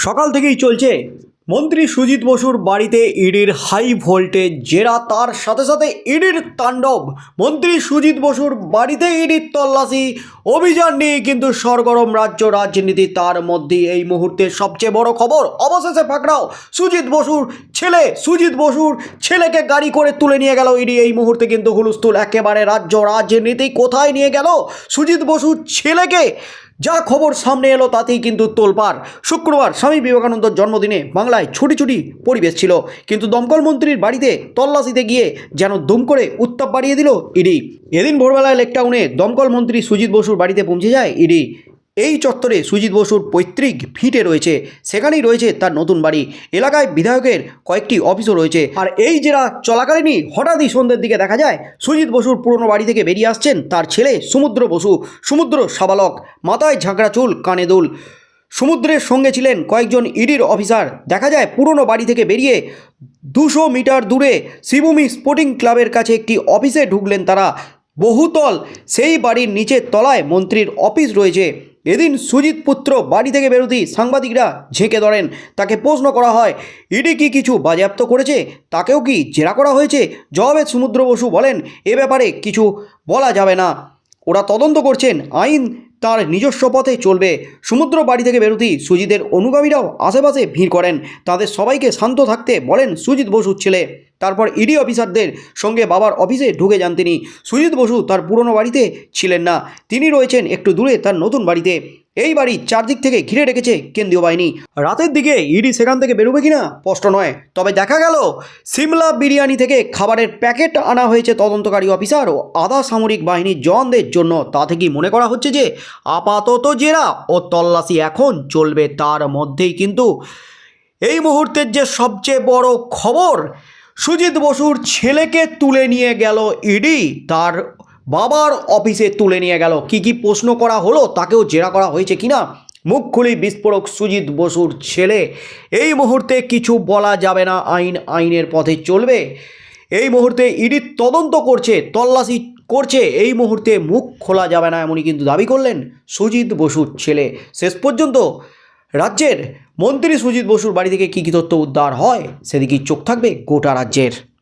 সকাল থেকেই চলছে মন্ত্রী সুজিত বসুর বাড়িতে ইডির হাই ভোল্টেজ জেরা, তার সাথে সাথে ইডির তাণ্ডব। মন্ত্রী সুজিত বসুর বাড়িতে ইডির তল্লাশি, অভিযান নিয়ে কিন্তু সরগরম রাজ্য রাজনীতি। তার মধ্যে এই মুহূর্তে সবচেয়ে বড় খবর, অবশেষে পাকড়াও সুজিত বসুর ছেলে, সুজিত বসুর ছেলেকে গাড়ি করে তুলে নিয়ে গেল ইডি। এই মুহূর্তে কিন্তু হুলস্থুল, একেবারে রাজ্য রাজনীতি কোথায় নিয়ে গেল? সুজিত বসুর ছেলেকে যা খবর সামনে এলো তাতেই কিন্তু তোলপাড়। শুক্রবার স্বামী বিবেকানন্দর জন্মদিনে বাংলায় ছুটি ছুটি পরিবেশ ছিল। কিন্তু দমকল মন্ত্রীর বাড়িতে তল্লাশিতে গিয়ে যেন দুম করে উত্তাপ বাড়িয়ে দিল ইডি। এদিন ভোরবেলায় লেকটাউনে দমকল মন্ত্রী সুজিত বসুর বাড়িতে পৌঁছে যায় ইডি। এই চত্বরে সুজিত বসুর পৈতৃক ভিটে রয়েছে। সেখানেই রয়েছে তার নতুন বাড়ি। এলাকায় বিধায়কের কয়েকটি অফিসও রয়েছে। আর এই জেরা চলাকালীনই হঠাৎই সন্ধ্যের দিকে দেখা যায়, সুজিত বসুর পুরনো বাড়ি থেকে বেরিয়ে আসছেন তার ছেলে সমুদ্র বসু, সমুদ্র সাবালক, মাথায় ঝাঁকড়া চুল, কানে দুল। সমুদ্রের সঙ্গে ছিলেন কয়েকজন ইডির অফিসার। দেখা যায়, পুরনো বাড়ি থেকে বেরিয়ে দুশো মিটার দূরে শিবভূমি স্পোর্টিং ক্লাবের কাছে একটি অফিসে ঢুকলেন তারা। বহুতল, সেই বাড়ির নিচের তলায় মন্ত্রীর অফিস রয়েছে। এদিন সুজিত পুত্র বাড়ি থেকে বেরোতেই সাংবাদিকরা ঝেঁকে ধরেন। তাকে প্রশ্ন করা হয়, ইডি কি কিছু বাজেয়াপ্ত করেছে? তাকেও কি জেরা করা হয়েছে? জবাবে সমুদ্র বসু বলেন, এ ব্যাপারে কিছু বলা যাবে না। ওরা তদন্ত করছেন। আইন তার নিজস্ব পথে চলবে। সমুদ্র বাড়ি থেকে বেরোতেই সুজিতের অনুগামীরাও আশেপাশে ভিড় করেন। তাদের সবাইকে শান্ত থাকতে বলেন সুজিত বসুর ছেলে। তারপর ইডি অফিসারদের সঙ্গে বাবার অফিসে ঢুকে যান তিনি। সুজিত বসু তার পুরনো বাড়িতে ছিলেন না। তিনি রয়েছেন একটু দূরে তার নতুন বাড়িতে। এই বাড়ি চারদিক থেকে ঘিরে রেখেছে কেন্দ্রীয় বাহিনী। রাতের দিকে ইডি সেখান থেকে বেরোবে কিনা স্পষ্ট নয়। তবে দেখা গেল, সিমলা বিরিয়ানি থেকে খাবারের প্যাকেট আনা হয়েছে তদন্তকারী অফিসার ও আধা সামরিক বাহিনীর জওয়ানদের জন্য। তা থেকেই মনে করা হচ্ছে যে, আপাতত জেরা ও তল্লাশি এখন চলবে। তার মধ্যেই কিন্তু এই মুহূর্তের যে সবচেয়ে বড় খবর সুজিত বসুর ছেলেকে তুলে নিয়ে গেল ইডি, তার বাবার অফিসে তুলে নিয়ে গেল। কি কি প্রশ্ন করা হলো, তাকেও জেরা করা হয়েছে কিনা? মুখ খুলি বিস্ফোরক সুজিত বসুর ছেলে। এই মুহূর্তে কিছু বলা যাবে না, আইন আইনের পথে চলবে। এই মুহূর্তে ইডি তদন্ত করছে, তল্লাশি করছে, এই মুহূর্তে মুখ খোলা যাবে না, এমনই কিন্তু দাবি করলেন সুজিত বসুর ছেলে। শেষ পর্যন্ত রাজ্যের মন্ত্রী সুজিত বসুর বাড়ি থেকে কী কী তথ্য উদ্ধার হয়? সেদিকেই চোখ থাকবে গোটা রাজ্যের।